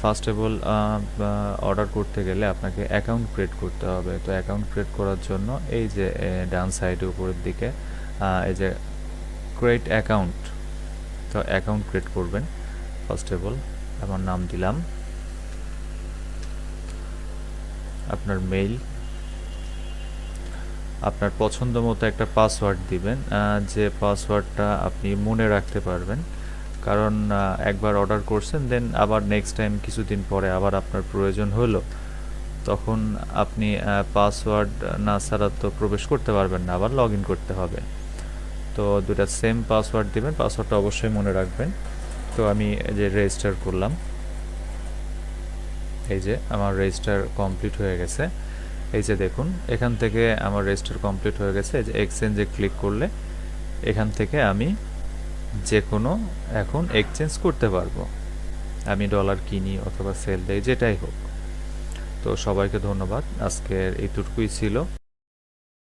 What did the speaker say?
First of all order করতে গেলে আপনাকে অ্যাকাউন্ট ক্রিয়েট করতে হবে। তো অ্যাকাউন্ট ক্রিয়েট করার জন্য এই যে ডান সাইডে উপরের দিকে এই যে ক্রিয়েট অ্যাকাউন্ট তো অ্যাকাউন্ট ক্রিয়েট করবেন। ফার্স্ট অফ অল আমার নাম দিলাম। আপনার মেইল আপনার পছন্দ মতো একটা পাসওয়ার্ড দিবেন যে পাসওয়ার্ডটা আপনি মনে রাখতে পারবেন। কারণ একবার অর্ডার করছেন দেন আবার নেক্সট টাইম কিছুদিন পরে আবার আপনার প্রয়োজন হলো, তখন আপনি পাসওয়ার্ড না ছাড়া তো প্রবেশ করতে পারবেন না, আবার লগ করতে হবে। তো দুটা সেম পাসওয়ার্ড দিবেন পাসওয়ার্ডটা অবশ্যই মনে রাখবেন। তো আমি যে রেজিস্টার করলাম, এই যে আমার রেজিস্টার কমপ্লিট হয়ে গেছে। এই যে দেখুন, এখান থেকে আমার রেজিস্টার কমপ্লিট হয়ে গেছে, এই যে এক্সচেঞ্জে ক্লিক করলে, এখান থেকে আমি যে কোনো এখন এক্সচেঞ্জ করতে পারব। আমি ডলার কিনি অথবা সেল দেই, যেটাই হোক। তো সবাইকে ধন্যবাদ। আজকের এইটুকুই ছিল।